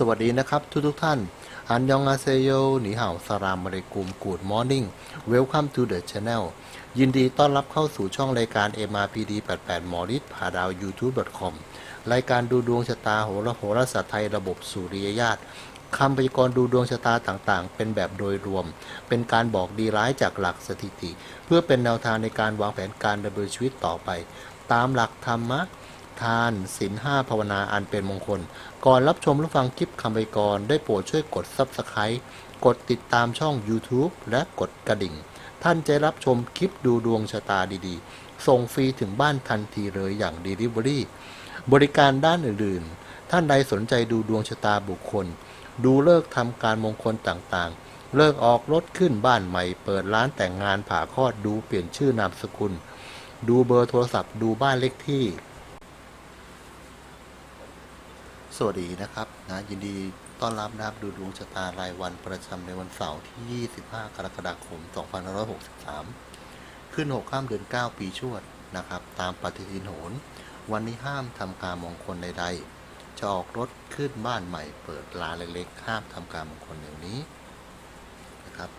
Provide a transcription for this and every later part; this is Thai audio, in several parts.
สวัสดีนะครับทุกทุกท่าน อันยองอาเซโยหนีเห่าสรามมาริกุมกูดมอร์นิ่ง Welcome to the channel ยินดีต้อนรับเข้าสู่ช่องรายการ MRPD 88มอริสผ่าดาว YouTube.com รายการดูดวงชะตาโหราโหราศาสตร์ไทยระบบสุริยญาตคำพยากรณ์ดูดวงชะตาต่างๆ เป็นแบบโดยรวม เป็นการบอกดีร้ายจากหลักสถิติ เพื่อเป็นแนวทางในการวางแผนการดำเนินชีวิตต่อไป ตามหลักธรรมะ ทานศีลห้าภาวนาอันเป็นมงคล ก่อนรับชมรับฟังคลิปคำไปกรได้โปรดช่วยกด Subscribe กดติดตามช่อง YouTube และกดกระดิ่ง ท่านจะรับชมคลิปดูดวงชะตาดีๆ ส่งฟรีถึงบ้านทันทีเลยอย่าง Delivery บริการด้านอื่นๆ ท่านใดสนใจดูดวงชะตาบุคคล ดูเลิกทำการมงคลต่างๆ เลิกออกรถขึ้นบ้านใหม่ เปิดร้านแต่งงานผ่าคลอดดูเปลี่ยนชื่อนามสกุลดูเบอร์โทรศัพท์ดูบ้านเลขที่ สวัสดีนะครับนะยินดีต้อนรับนะครับดูดวงชะตารายวันประจำในวันเสาร์ที่ 25 กรกฎาคม 2563 ขึ้น 6 ข้ามเดือน 9 ปีชวดนะครับ ตามปฏิทินโหรวันนี้ห้ามทำการมงคลใดๆ จะออกรถขึ้นบ้านใหม่เปิดร้านเล็กๆ ห้ามทำการมงคลอย่างนี้นะครับ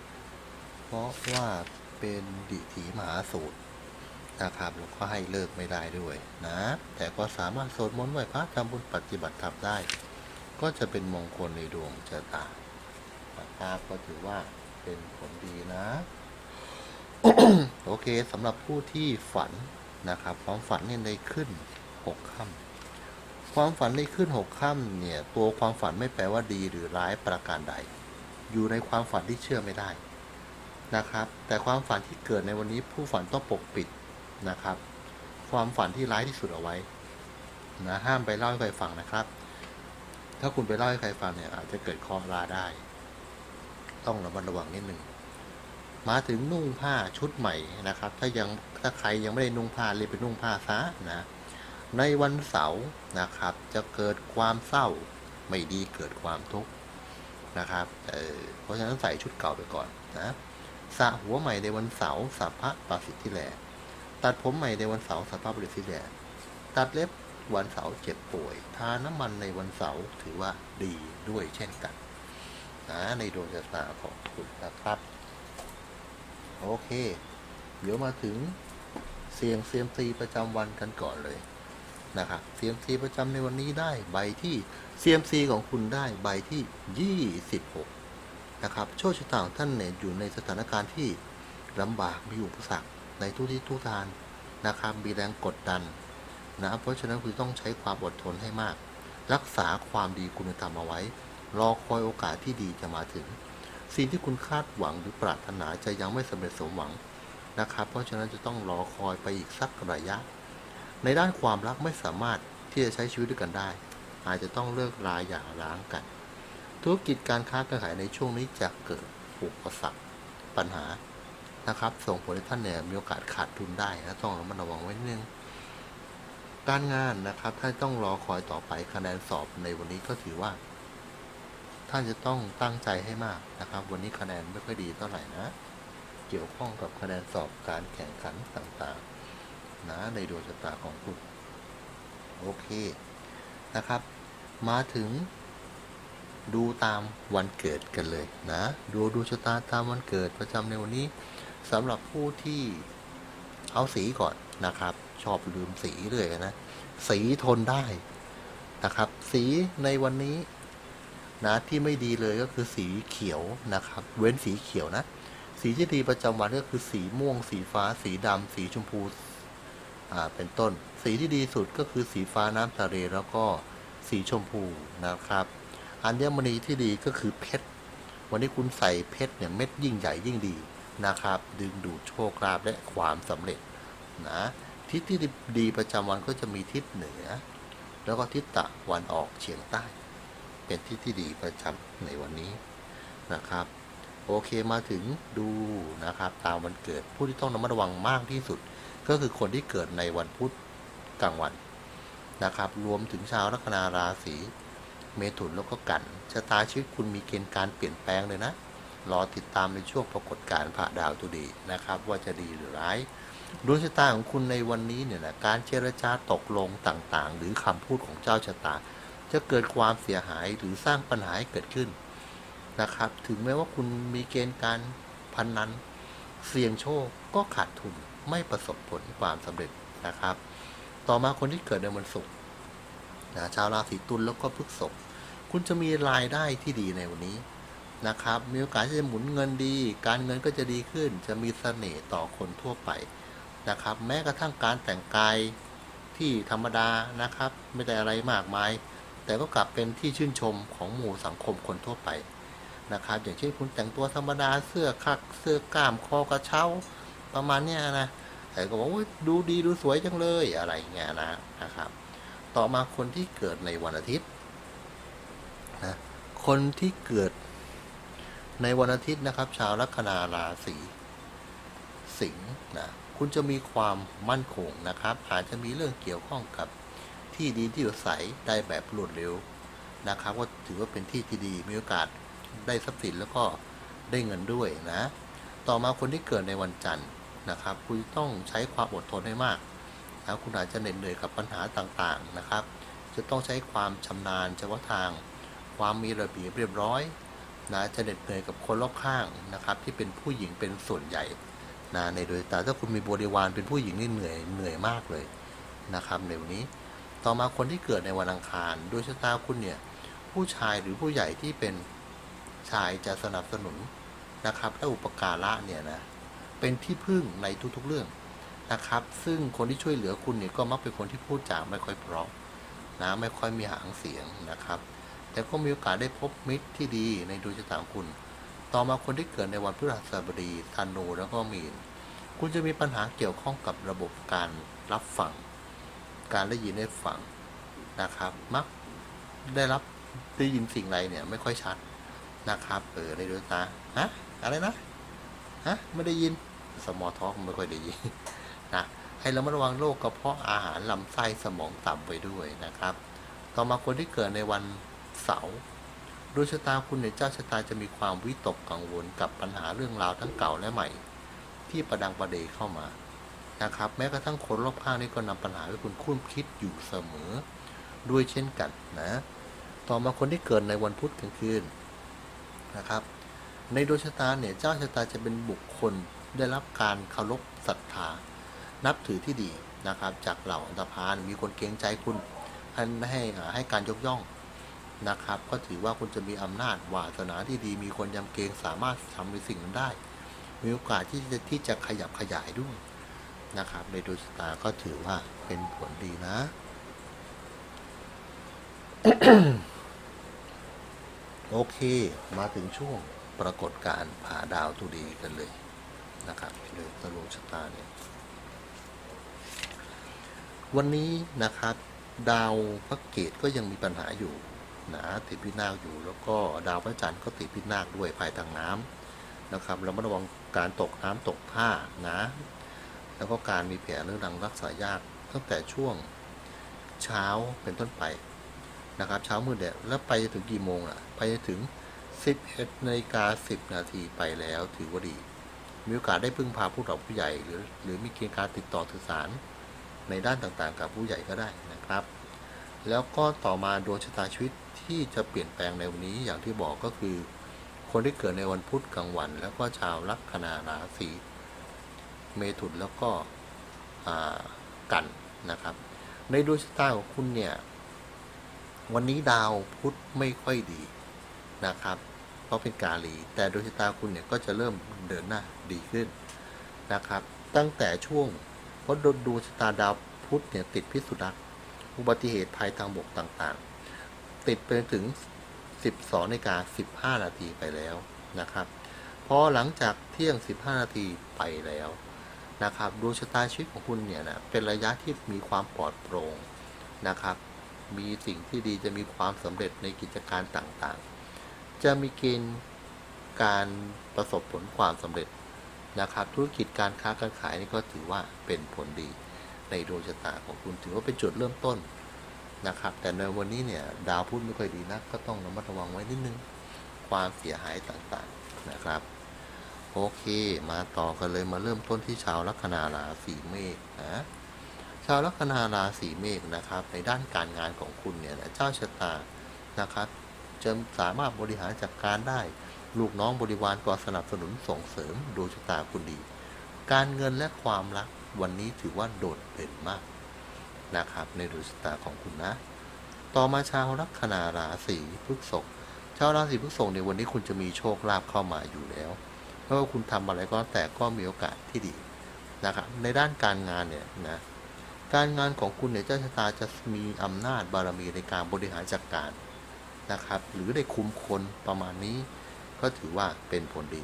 เพราะว่าเป็นดิถีมหาสูตร นะครับแล้วก็ให้เลิกไม่ได้ด้วยนะ แต่ก็สามารถสวดมนต์ไหว้พระทำบุญปฏิบัติธรรมได้ ก็จะเป็นมงคลในดวงชะตานะครับก็ถือว่าเป็นผลดีนะ โอเคสำหรับผู้ที่ฝันนะครับ ความฝันเนี่ยในขึ้นหกค่ำความฝันในขึ้นหกค่ำเนี่ย ตัวความฝันไม่แปลว่าดีหรือร้ายประการใด อยู่ในความฝันที่เชื่อไม่ได้นะครับ แต่ความฝันที่เกิดในวันนี้ผู้ฝันต้องปกปิด นะครับ ความฝันที่ร้ายที่สุดเอาไว้นะห้ามไปเล่าให้ใครฟังนะครับ ถ้าคุณไปเล่าให้ใครฟังเนี่ยอาจจะเกิดคอราได้ ต้องระมัดระวังนิดหนึ่งมาถึงนุ่งผ้าชุดใหม่นะครับ ถ้ายังถ้าใครยังไม่ได้นุ่งผ้าเลยไปนุ่งผ้าซะนะในวันเสาร์นะครับ จะเกิดความเศร้าไม่ดีเกิดความทุกข์นะครับเออเพราะฉะนั้นใส่ชุดเก่าไปก่อนนะสระหัวใหม่ในวันเสาร์สัพพะปสิทธิแหล ตัดผมใหม่ในวันเสาร์สภาพบริสุทธิ์แดดตัดเล็บวันเสาร์เจ็บป่วย ทาน้ำมันในวันเสาร์ถือว่าดีด้วยเช่นกันนะในดวงชะตาของคุณนะครับ โอเค เดี๋ยวมาถึงเสียงเซียมซีประจำวันกันก่อนเลยนะครับเซียมซีประจำในวันนี้ได้ใบที่เซียมซีของคุณได้ใบที่ 26 นะครับ โชคชะตาของท่านเนี่ยอยู่ในสถานการณ์ที่ลำบากมีอุปสรรค ในทุกที่ทุกทางนะครับมีแรงกดดันนะเพราะฉะนั้นคือต้องใช้ความอดทนให้มาก รักษาความดีคุณธรรมเอาไว้ รอคอยโอกาสที่ดีจะมาถึง สิ่งที่คุณคาดหวังหรือปรารถนาจะยังไม่สำเร็จสมหวังนะครับ เพราะฉะนั้นจะต้องรอคอยไปอีกสักระยะ ในด้านความรักไม่สามารถที่จะใช้ชีวิตด้วยกันได้ อาจจะต้องเลิกราอย่าร้างกัน ธุรกิจการค้าการขายในช่วงนี้จะเกิดอุปสรรคปัญหา นะครับ ส่งผลให้ท่านเนี่ยมีโอกาสขาดทุนได้นะต้องระมัดระวังไว้นิดนึงการงานนะครับท่านต้องรอคอยต่อไปคะแนนสอบในวันนี้ก็ถือว่า ท่านจะต้องตั้งใจให้มากนะครับ วันนี้คะแนนไม่ค่อยดีเท่าไหร่นะ เกี่ยวข้องกับคะแนนสอบการแข่งขันต่างๆ นะในดวงชะตาของคุณโอเคนะครับ มาถึงดูตามวันเกิดกันเลยนะ ดูดูชะตาตามวันเกิดประจำในวันนี้ สำหรับผู้ที่เอาสีก่อนนะครับ ชอบลืมสีเลยนะ สีทนได้นะครับ สีในวันนี้นะที่ไม่ดีเลยก็คือสีเขียวนะครับ เว้นสีเขียวนะ สีที่ดีประจำวันก็คือสีม่วง สีฟ้า สีดำสีชมพูอ่าเป็นต้น สีที่ดีสุดก็คือสีฟ้าน้ำทะเลแล้วก็สีชมพูนะครับ อัญมณีที่ดีก็คือเพชร วันนี้คุณใส่เพชรเนี่ยเม็ดยิ่งใหญ่ยิ่งดี นะครับ ดึงดูดโชคลาภและความสำเร็จนะทิศที่ดีประจำวันก็จะมีทิศเหนือ แล้วก็ทิศตะวันออกเฉียงใต้ เป็นทิศที่ดีประจำในวันนี้นะครับ โอเคมาถึงดูนะครับ ตามวันเกิดผู้ที่ต้องระมัดระวังมากที่สุด ก็คือคนที่เกิดในวันพุธกลางวันนะครับ รวมถึงชาวลัคนาราศีเมถุนแล้วก็กันชะตาชีวิตคุณมีเกณฑ์การเปลี่ยนแปลงเลยนะ รอติดตามในช่วงปรากฏการณ์พระดาวตุดีนะครับ ว่าจะดีหรือร้ายดวงชะตาของคุณในวันนี้เนี่ยนะการเจรจาตกลงต่างๆ หรือคำพูดของเจ้าชะตา จะเกิดความเสียหายหรือสร้างปัญหาให้เกิดขึ้นนะครับ ถึงแม้ว่าคุณมีเกณฑ์การพันนั้นเสี่ยงโชคก็ขาดทุนไม่ประสบผลความสำเร็จนะครับ ต่อมาคนที่เกิดในวันศุกร์นะชาวราศีตุลแล้วก็พฤษภคุณจะมีรายได้ที่ดีในวันนี้ นะครับ มีโอกาสที่จะหมุนเงินดี การเงินก็จะดีขึ้น จะมีเสน่ห์ต่อคนทั่วไปนะครับ แม้กระทั่งการแต่งกายที่ธรรมดานะครับ ไม่ได้อะไรมากมาย แต่ก็กลับเป็นที่ชื่นชมของหมู่สังคมคนทั่วไปนะครับ อย่างเช่นคุณแต่งตัวธรรมดาเสื้อคักเสื้อกล้ามคอกระเช้า ประมาณเนี้ยนะแต่ก็บอกว่าดูดีดูสวยจังเลยอะไรเงี้ยนะนะครับ ต่อมาคนที่เกิดในวันอาทิตย์นะคนที่เกิด ในวันอาทิตย์นะครับ ชาวลัคนาราศีสิงห์นะคุณจะมีความมั่นคงนะครับ อาจจะมีเรื่องเกี่ยวข้องกับที่ดีที่อยู่อาศัยได้แบบรวดเร็วนะครับก็ถือว่าเป็นที่ที่ดีมีโอกาสได้ทรัพย์สินแล้วก็ได้เงินด้วยนะ ต่อมาคนที่เกิดในวันจันทร์นะครับ คุณต้องใช้ความอดทนให้มากนะคุณอาจจะเหน็ดเหนื่อยกับปัญหาต่างๆนะครับ จะต้องใช้ความชำนาญเฉพาะทาง ความมีระเบียบเรียบร้อย นะจะเหน็ดเหนื่อยกับคนรอบข้างนะครับ ที่เป็นผู้หญิงเป็นส่วนใหญ่นะในโดยตาถ้าคุณมีบริวารเป็นผู้หญิงนี่เหนื่อยเหนื่อยมากเลยนะครับในวันนี้ต่อมาคนที่เกิดในวันอังคารโดยชะตาคุณเนี่ย ผู้ชายหรือผู้ใหญ่ที่เป็นชายจะสนับสนุนนะครับและอุปการะเนี่ยนะเป็นที่พึ่งในทุกๆเรื่องนะครับ ซึ่งคนที่ช่วยเหลือคุณเนี่ยก็มักเป็นคนที่พูดจาไม่ค่อยเพราะนะไม่ค่อยมีหางเสียงนะครับ แต่ก็มีโอกาสได้พบมิตรที่ดีในดวงชะตาของคุณ ต่อมาคนที่เกิดในวันพฤหัสบดีธนูแล้วก็มีน คุณจะมีปัญหาเกี่ยวข้องกับระบบการรับฟัง การได้ยินได้ฟังนะครับ มักได้รับได้ยินสิ่งไรเนี่ยไม่ค่อยชัดนะครับเออในดวงตาฮะอะไรนะฮะไม่ได้ยินสมอท้องไม่ค่อยได้ยินนะให้เรามาระวังโรคกระเพาะอาหารลำไส้สมองต่ำไปด้วยนะครับ ต่อมาคนที่เกิดในวัน เสาดวงชะตาคุณในเจ้าชะตาจะมีความวิตกกังวลกับปัญหาเรื่องราวทั้งเก่าและใหม่ ที่ประดังประเดเข้ามานะครับ แม้กระทั่งคนรอบข้างนี่ก็นำปัญหาให้คุณคุ้นคิดอยู่เสมอ ด้วยเช่นกันนะ ต่อมาคนที่เกิดในวันพุธกลางคืนนะครับ ในดวงชะตาเนี่ยเจ้าชะตาจะเป็นบุคคลได้รับการเคารพศรัทธา นับถือที่ดีนะครับ จากเหล่าอันตพานมีคนเกรงใจคุณให้ให้การยกย่อง นะครับ ก็ถือว่าคุณจะมีอำนาจวาสนาที่ดี มีคนยำเกรงสามารถทำในสิ่งนั้นได้ มีโอกาสที่จะที่จะขยับขยายด้วยนะครับ ในดวงชะตาก็ถือว่าเป็นผลดีนะ โอเค มาถึงช่วงปรากฏการผ่าดาวตุดีกันเลยนะครับโดยตะลงชะตาเนี่ยวันนี้นะครับ ดาวพระเกตก็ยังมีปัญหาอยู่ นะติดพินาศอยู่ แล้วก็ดาวพระจันทร์ก็ติดพินาศด้วยภายทางน้ำนะครับเรามาระวังการตกน้ำตกท่านะแล้วก็การมีแผลเรื้อรังรักษายากตั้งแต่ช่วงเช้าเป็นต้นไปนะครับเช้ามืดเนี่ยแล้วไปถึงกี่โมงอะไปถึง 11นาฬิกา10 นาทีไปแล้วถือว่าดี มีโอกาสได้พึ่งพาผู้หลักผู้ใหญ่ หรือหรือมีเกณฑ์การติดต่อสื่อสารในด้านต่างๆ กับผู้ใหญ่ก็ได้นะครับ แล้วก็ต่อมาดวงชะตาชีวิต ที่จะเปลี่ยนแปลงในวันนี้อย่างที่บอกก็คือ คนที่เกิดในวันพุธกลางวัน แล้วก็ชาวลัคนาราศีเมถุนแล้วก็กันนะครับ ในดวงชะตาของคุณเนี่ย วันนี้ดาวพุธไม่ค่อยดีนะครับ เพราะเป็นกาลี แต่ดวงชะตาคุณเนี่ยก็จะเริ่มเดินหน้าดีขึ้นนะครับ ตั้งแต่ช่วงเพราะดวงชะตาดาวพุธเนี่ยติดพิษสุนัขอุบัติเหตุภัยทางบกต่างๆ ติดไปถึง 12นาฬิกา15 นาทีไปแล้วนะครับพอหลังจากเที่ยง 15 นาทีไปแล้วนะครับดวงชะตาชีวิตของคุณเนี่ยนะเป็นระยะที่มีความปลอดโปร่งนะครับ มีสิ่งที่ดีจะมีความสำเร็จในกิจการต่างๆ จะมีเกณฑ์การประสบผลความสำเร็จนะครับ ธุรกิจการค้าการขายนี่ก็ถือว่าเป็นผลดีในดวงชะตาของคุณถือว่าเป็นจุดเริ่มต้น นะครับ แต่ในวันนี้เนี่ยดาวพุธไม่ค่อยดีนะก็ต้องระมัดระวังไว้นิดนึง ความเสียหายต่างๆนะครับ โอเค มาต่อกันเลยมาเริ่มต้นที่ชาวลัคนาราศีเมษนะชาวลัคนาราศีเมษนะครับ ในด้านการงานของคุณเนี่ยนะเจ้าชะตานะครับจะสามารถบริหารจัดการได้ ลูกน้องบริวารก็สนับสนุนส่งเสริมดวงชะตาคุณดี การเงินและความรักวันนี้ถือว่าโดดเด่นมาก นะครับ ในดวงชะตาของคุณนะ ต่อมาชาวลัคนาราศีพฤษภชาวราศีพฤษภในวันนี้คุณจะมีโชคลาภเข้ามาอยู่แล้วไม่ว่าคุณทำอะไรก็แล้วแต่ก็มีโอกาสที่ดีนะครับในด้านการงานเนี่ยนะการงานของคุณเนี่ยเจ้าชะตาจะมีอำนาจบารมีในการบริหารจัดการนะครับ หรือได้คุมคนประมาณนี้ ก็ถือว่าเป็นผลดี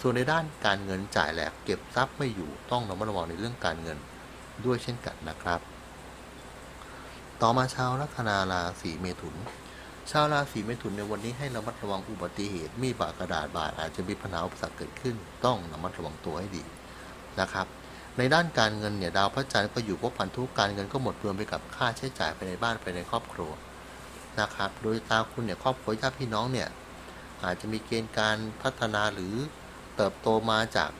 ส่วนในด้านการเงินจ่ายแหลกเก็บทรัพย์ไม่อยู่ต้องระมัดระวังในเรื่องการเงินด้วยเช่นกันนะครับ ต่อมาชาวลัคนาราศีเมถุน ชาวราศีเมถุนในวันนี้ให้ระมัดระวังอุบัติเหตุ มีดบาดกระดาษบาดอาจจะมีปัญหาอุปสรรคเกิดขึ้น ต้องระมัดระวังตัวให้ดีนะครับ ในด้านการเงินเนี่ยดาวพระจันทร์ก็อยู่พวกพันธุกการเงินก็หมดเปลืองไปกับค่าใช้จ่ายภายในบ้านภายในครอบครัวนะครับ โดยตาคุณเนี่ยครอบครัวญาติพี่น้องเนี่ยอาจจะมีเกณฑ์การพัฒนาหรือเติบโตมาจาก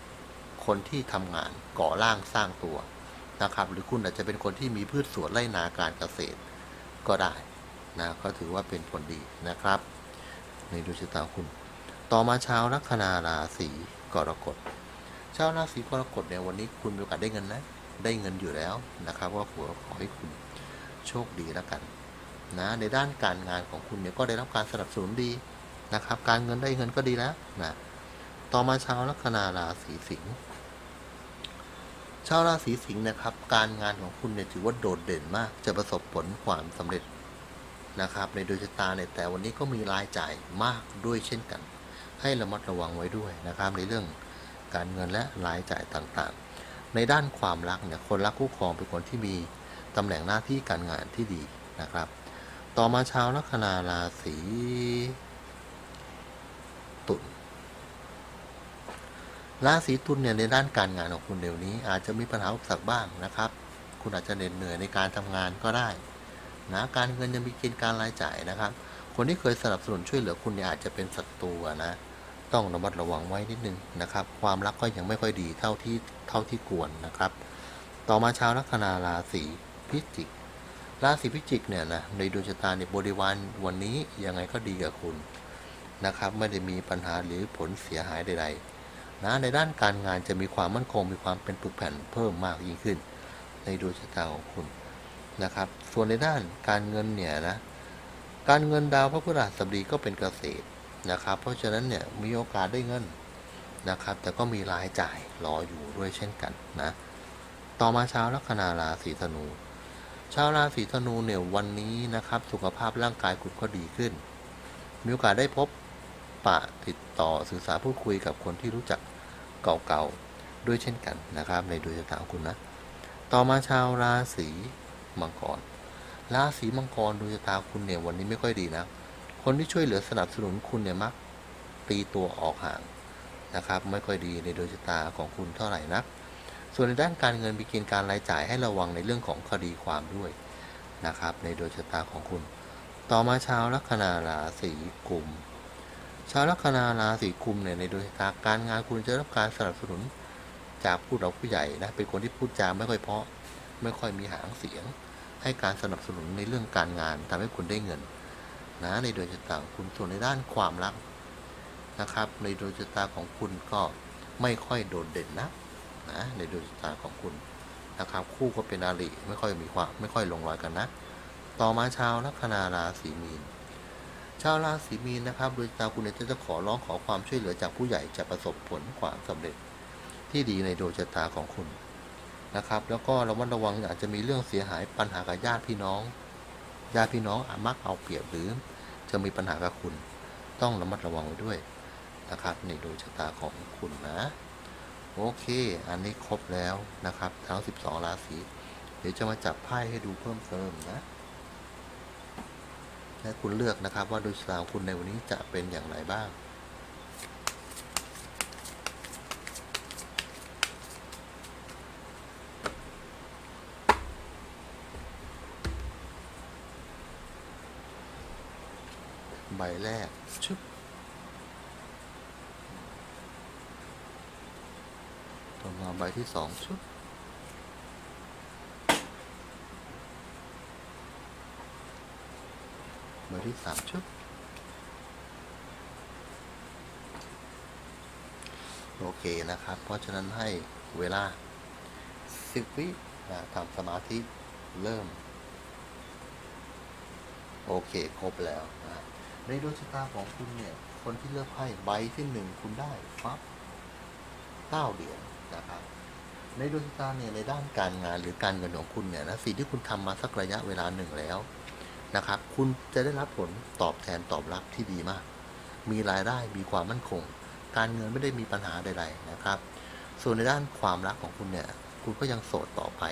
คนที่ทำงานก่อร่างสร้างตัว นะครับหรือคุณอาจจะเป็นคนที่มีพืชสวนไร่นาการเกษตรก็ได้นะก็ถือว่าเป็นผลดีนะครับในดวงชะตาคุณ ต่อมาชาวลัคนาราศีกรกฎชาวราศีกรกฎเนี่ยวันนี้คุณมีโอกาสได้เงินนะได้เงินอยู่แล้วนะครับ ว่าหัวขอให้คุณโชคดีแล้วกันนะในด้านการงานของคุณเนี่ยก็ได้รับการสนับสนุนดีนะครับ การเงินได้เงินก็ดีแล้วนะต่อมาชาวลัคนาราศีสิงห์ ชาวราศีสิงห์นะครับ การงานของคุณเนี่ยถือว่าโดดเด่นมาก จะประสบผลความสำเร็จนะครับ ในดวงชะตาเนี่ยแต่วันนี้ก็มีรายจ่ายมากด้วยเช่นกัน ให้ระมัดระวังไว้ด้วยนะครับ ในเรื่องการเงินและรายจ่ายต่างๆ ในด้านความรักเนี่ยคนรักคู่ครองเป็นคนที่มีตำแหน่งหน้าที่การงานที่ดีนะครับ ต่อมาชาวลัคนาราศีตุล ราศีตุลเนี่ยในด้านการงานของคุณเดี๋ยวนี้ อาจจะมีปัญหาอุปสรรคบ้างนะครับ คุณอาจจะเหน็ดเหนื่อยในการทำงานก็ได้นะการเงินยังมีเกณฑ์การรายจ่ายนะครับ คนที่เคยสนับสนุนช่วยเหลือคุณเนี่ยอาจจะเป็นศัตรูนะต้องระมัดระวังไว้นิดนึงนะครับ ความรักก็ยังไม่ค่อยดีเท่าที่เท่าที่ควรนะครับ ต่อมาชาวลัคนาราศีพิจิกราศีพิจิกเนี่ยนะในดวงชะตาในบริวารวันนี้ยังไงก็ดีกับคุณนะครับ ไม่ได้มีปัญหาหรือผลเสียหายใดๆ นะในด้านการงานจะมีความมั่นคง มีความเป็นปึกแผ่นเพิ่มมากยิ่งขึ้น ในดวงชะตาของคุณนะครับ ส่วนในด้านการเงินเนี่ยนะการเงินดาวพระพฤหัสบดีก็เป็นเกษตรนะครับ เพราะฉะนั้นเนี่ยมีโอกาสได้เงินนะครับ แต่ก็มีรายจ่ายรออยู่ด้วยเช่นกันนะต่อมาชาวลัคนาราศีธนู ชาวราศีธนูเนี่ยวันนี้นะครับ สุขภาพร่างกายคุณก็ดีขึ้น มีโอกาสได้พบ ปะติดต่อสื่อสารพูดคุยกับคนที่รู้จักเก่าๆด้วยเช่นกันนะครับ ในดวงชะตาของคุณนะ ต่อมาชาวราศีมังกร ราศีมังกรดวงชะตาคุณเนี่ยวันนี้ไม่ค่อยดีนะ คนที่ช่วยเหลือสนับสนุนคุณเนี่ยมักตีตัวออกห่างนะครับ ไม่ค่อยดีในดวงชะตาของคุณเท่าไหร่นักส่วนในด้านการเงินมีเกณฑ์การรายจ่ายให้ระวังในเรื่องของคดีความด้วยนะครับ ในดวงชะตาของคุณ ต่อมาชาวลัคนาราศีกุม ชาวลัคนาราศีกุมเนี่ยในดวงชะตาการงานคุณจะได้รับการสนับสนุน จากผู้หลักผู้ใหญ่นะเป็นคนที่พูดจาไม่ค่อยเพาะ ไม่ค่อยมีหางเสียง ให้การสนับสนุนในเรื่องการงานทำให้คุณได้เงินนะในดวงชะตาคุณส่วนในด้านความรักนะครับ ในดวงชะตาของคุณก็ไม่ค่อยโดดเด่นนะนะในดวงชะตาของคุณนะครับ คู่ก็เป็นอาริไม่ค่อยมีความไม่ค่อยลงรอยกันนะ ต่อมาชาวลัคนาราศีมีน ชาวราศีมีนนะครับดวงชะตาคุณเนี่ยจะขอร้องขอความช่วยเหลือจากผู้ใหญ่จะประสบผลความสำเร็จที่ดีในดวงชะตาของคุณนะครับ แล้วก็ระมัดระวังอาจจะมีเรื่องเสียหายปัญหากับญาติพี่น้องญาติพี่น้องอามักเอาเปรียบหรือจะมีปัญหากับคุณ ต้องระมัดระวังไว้ด้วยนะครับในดวงชะตาของคุณนะโอเค อันนี้ครบแล้วนะครับทั้ง 12 ราศี เดี๋ยวจะมาจับไพ่ให้ดูเพิ่มเติมนะ และคุณเลือกนะครับ ว่าดวงชะตาของคุณในวันนี้จะเป็นอย่างไรบ้างใบแรกชึบต่อมาใบที่สองชึบ มือที่สามชุดโอเคนะครับ เพราะฉะนั้นให้เวลาสิบวินะทำสมาธิเริ่ม โอเค ครบแล้วนะในดวงชะตาของคุณเนี่ย คนที่เลือกไพ่ใบที่หนึ่งคุณได้ฟับเก้าเหรียญนะครับ ในดวงชะตาเนี่ยในด้านการงานหรือการเงินของคุณเนี่ยนะสิ่งที่คุณทำมาสักระยะเวลาหนึ่งแล้ว นะครับ คุณจะได้รับผลตอบแทนตอบรับที่ดีมาก มีรายได้มีความมั่นคง การเงินไม่ได้มีปัญหาใดๆนะครับ ส่วนในด้านความรักของคุณเนี่ยคุณก็ยังโสดต่อไป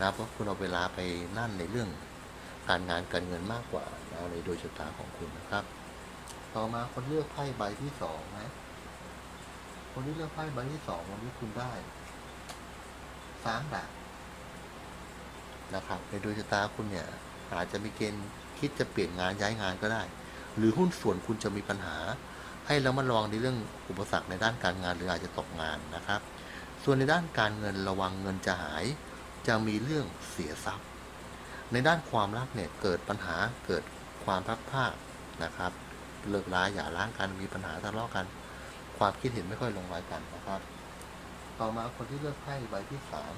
นะเพราะคุณเอาเวลาไปนั่นในเรื่องการงานการเงินมากกว่านะในโดยชะตาของคุณนะครับ ต่อมาคนเลือกไพ่ใบที่สองนะคนที่เลือกไพ่ใบที่สองวันนี้คุณได้สามดาบนะครับในโดยชะตาคุณเนี่ย อาจจะมีเกณฑ์คิดจะเปลี่ยนงานย้ายงานก็ได้ หรือหุ้นส่วนคุณจะมีปัญหา ให้เรามาลองในเรื่องอุปสรรคในด้านการงานหรืออาจจะตกงานนะครับ ส่วนในด้านการเงินระวังเงินจะหาย จะมีเรื่องเสียทรัพย์ ในด้านความรักเนี่ยเกิดปัญหาเกิดความพัดพรานะครับ เลิกลาอย่าร้างกันมีปัญหาทะเลาะกัน ความคิดเห็นไม่ค่อยลงรอยกันนะครับ ต่อมาคนที่เลือกไพ่ใบที่สาม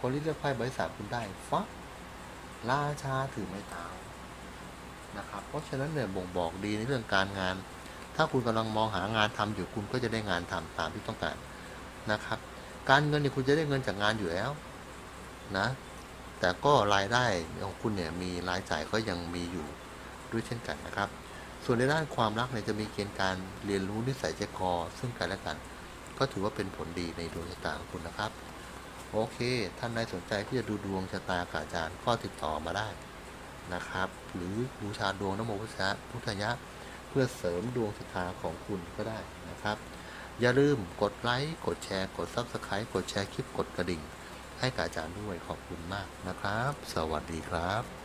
คนที่เลือกไพ่ใบสามคุณได้ฟัก ราชาถือไม้เท้านะครับ เพราะฉะนั้นเนี่ยบ่งบอกดีในเรื่องการงาน ถ้าคุณกำลังมองหางานทำอยู่คุณก็จะได้งานทำตามที่ต้องการนะครับ การเงินเนี่ยคุณจะได้เงินจากงานอยู่แล้วนะแต่ก็รายได้ของคุณเนี่ยมีรายจ่ายก็ยังมีอยู่ด้วยเช่นกันนะครับ ส่วนในด้านความรักเนี่ยจะมีเกณฑ์การเรียนรู้นิสัยใจคอซึ่งกันและกัน ก็ถือว่าเป็นผลดีในดวงชะตาของคุณนะครับ โอเค ท่านใดสนใจที่จะดูดวงชะตากับอาจารย์ก็ติดต่อมาได้นะครับ หรือบูชาดวงนโมพุทธะพุทธยะ เพื่อเสริมดวงชะตาของคุณก็ได้นะครับ อย่าลืมกดไลค์กดแชร์ กดซับสไครต์กดแชร์คลิปกดกระดิ่ง ให้กับอาจารย์ด้วยขอบคุณมากนะครับ สวัสดีครับ